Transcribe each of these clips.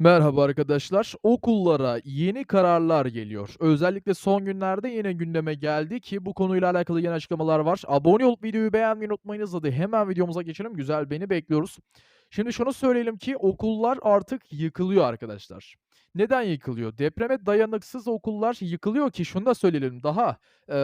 Merhaba arkadaşlar. Okullara yeni kararlar geliyor. Özellikle son günlerde yine gündeme geldi ki bu konuyla alakalı yeni açıklamalar var. Abone olup videoyu beğenmeyi unutmayınız. Hadi hemen videomuza geçelim. Güzel beni bekliyoruz. Şimdi şunu söyleyelim ki okullar artık yıkılıyor arkadaşlar. Neden yıkılıyor? Depreme dayanıksız okullar yıkılıyor ki şunu da söyleyelim daha eee,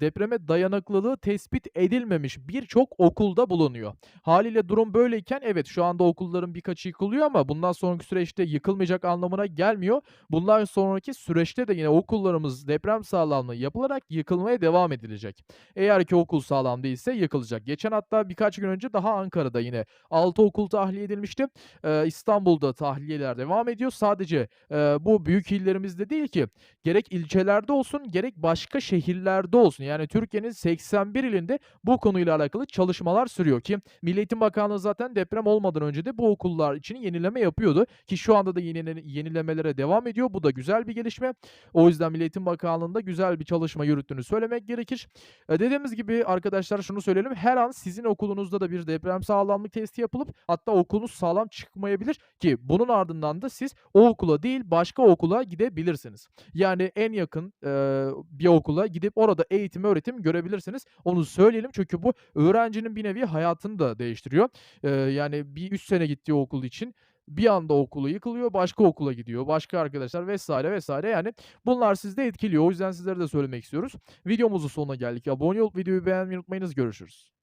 depreme dayanıklılığı tespit edilmemiş birçok okulda bulunuyor. Haliyle durum böyleyken evet şu anda okulların birkaçı yıkılıyor ama bundan sonraki süreçte yıkılmayacak anlamına gelmiyor. Bundan sonraki süreçte de yine okullarımız deprem sağlamlığı yapılarak yıkılmaya devam edilecek. Eğer ki okul sağlam değilse yıkılacak. Geçen hatta birkaç gün önce daha Ankara'da yine 6 okul tahliye edilmişti. Eee, İstanbul'da tahliyeler devam ediyor. Sadece, eee, bu büyük illerimizde değil ki gerek ilçelerde olsun gerek başka şehirlerde olsun yani Türkiye'nin 81 ilinde bu konuyla alakalı çalışmalar sürüyor ki Milli Eğitim Bakanlığı zaten deprem olmadan önce de bu okullar için yenileme yapıyordu ki şu anda da yenile yenilemelere devam ediyor. Bu da güzel bir gelişme. O yüzden Milli Eğitim Bakanlığı'nda güzel bir çalışma yürüttüğünü söylemek gerekir. Eee, dediğimiz gibi arkadaşlar şunu söyleyelim, her an sizin okulunuzda da bir deprem sağlamlık testi yapılıp hatta okulunuz sağlam çıkmayabilir ki bunun ardından da siz o okula değil başka okula gidebilirsiniz. Yani en yakın, eee, bir okula gidip orada eğitim, öğretim görebilirsiniz. Onu söyleyelim çünkü bu öğrencinin bir nevi hayatını da değiştiriyor. Eee, yani bir 3 sene gittiği okul için bir anda okulu yıkılıyor, başka okula gidiyor, başka arkadaşlar vs. vs. yani bunlar sizi de etkiliyor. O yüzden sizlere de söylemek istiyoruz. Videomuzun sonuna geldik. Abone olup videoyu beğenmeyi unutmayınız. Görüşürüz.